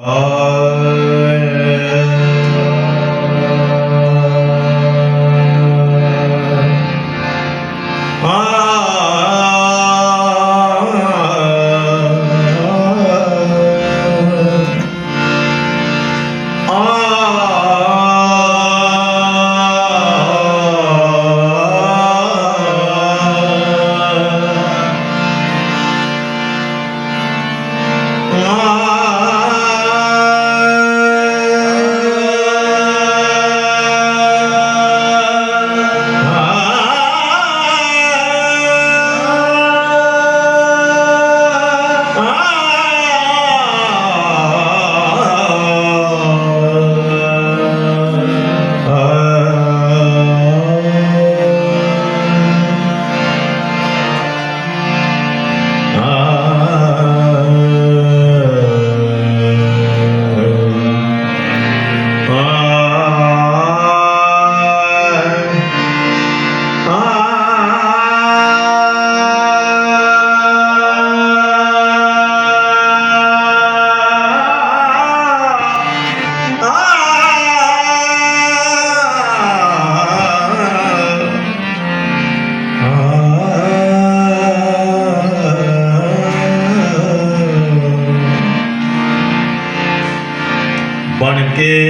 ਬਣ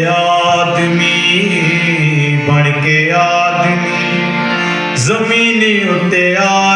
ਆਦਮੀ ਬਣ ਕੇ ਆਦਮੀ ਜ਼ਮੀਨ ਉੱਤੇ ਆਇਆ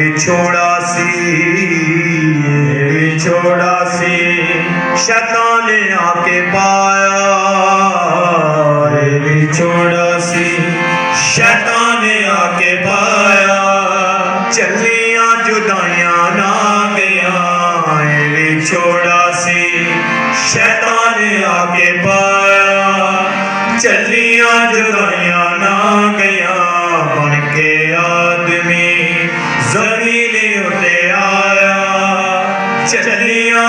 ਵਿਛੋੜਾ ਸੀ, ਇਹ ਵਿਛੋੜਾ ਸੀ। ਸ਼ੈਤਾਨ ਨੇ ਆ ਕੇ ਪਾਇਆ, ਇਹ ਵਿਛੋੜਾ ਸੀ। ਸ਼ੈਤਾਨ ਨੇ ਆ ਕੇ ਪਾਇਆ, ਚੱਲੀਆਂ ਜੁਦਾਈਆਂ ਨਾ ਗਿਆ ਇਹ ਵਿਛੋੜਾ ਸੀ। ਸ਼ੈਤਾਨ ਨੇ ਆ ਕੇ ਪਾਇਆ, ਚੱਲੀਆਂ ਜੁਦਾਈਆਂ ਨਾ ਗਿਆ ਬਣ ਕੇ ਆਦਮੀ चलियो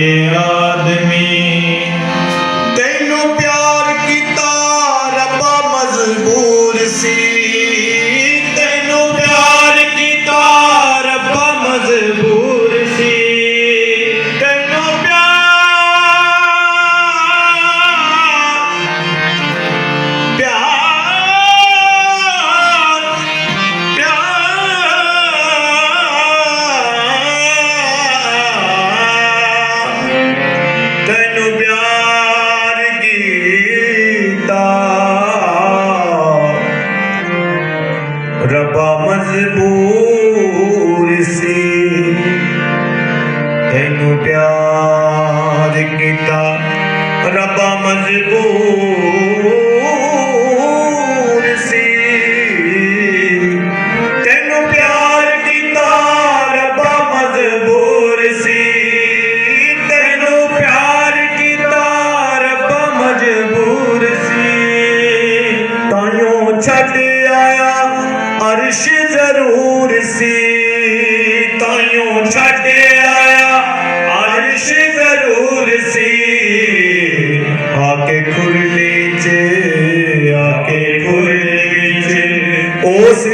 que ਪਿਆਰ ਕੀਤਾ, ਰੱਬਾ ਮਜਬੂਰ ਸੀ। ਤੈਨੂੰ ਪਿਆਰ ਕੀਤਾ, ਰੱਬਾ ਮਜਬੂਰ ਸੀ। ਤੈਨੂੰ ਪਿਆਰ ਕੀਤਾ, ਰੱਬਾ ਮਜਬੂਰ ਸੀ। ਤਾਈਓ ਛੱਡ ਆਇਆ, ਅਰਸ਼ ਜ਼ਰੂਰ ਸੀ। ਤਾਈਓ ਛੱਡ ਆਇਆ ਰਸ਼ ਜ਼ਰੂਰ ਸੀ। ਆ ਕੇ ਖੁਰਲੀ ਚ ਆ ਕੇ ਖੁਰਲੀ ਚ ਉਸ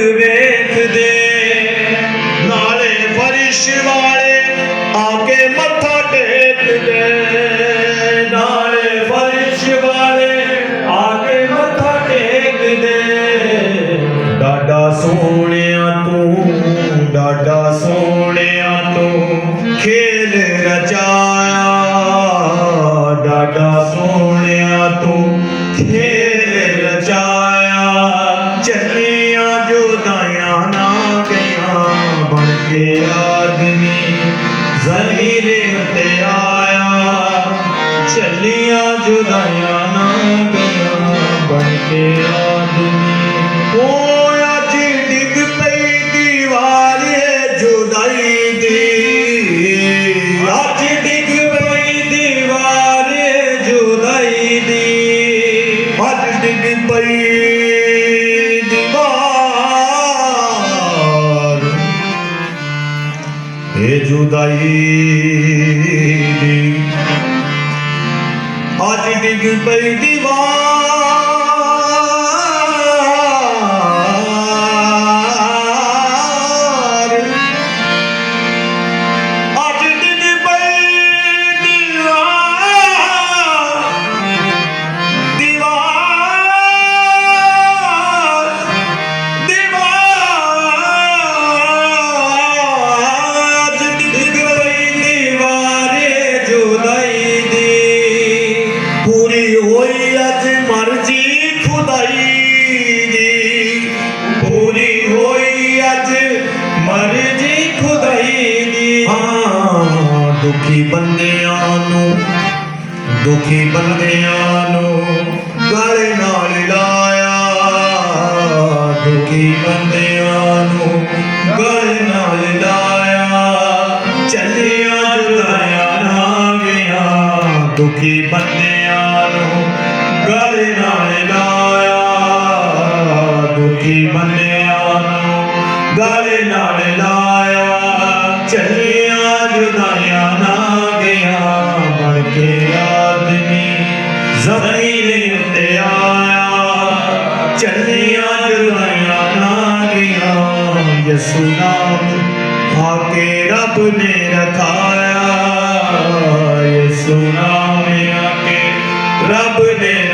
it ஆற்றிட்டிக்கு பைதிவா केवल ਸੁਨਾਮ ਭਾਕੇ ਰੱਬ ਨੇ ਰਖਾਇਆ। ਯਿਸੂ ਨਾਮ ਮੇਰਾ ਕੇ ਰੱਬ ਨੇ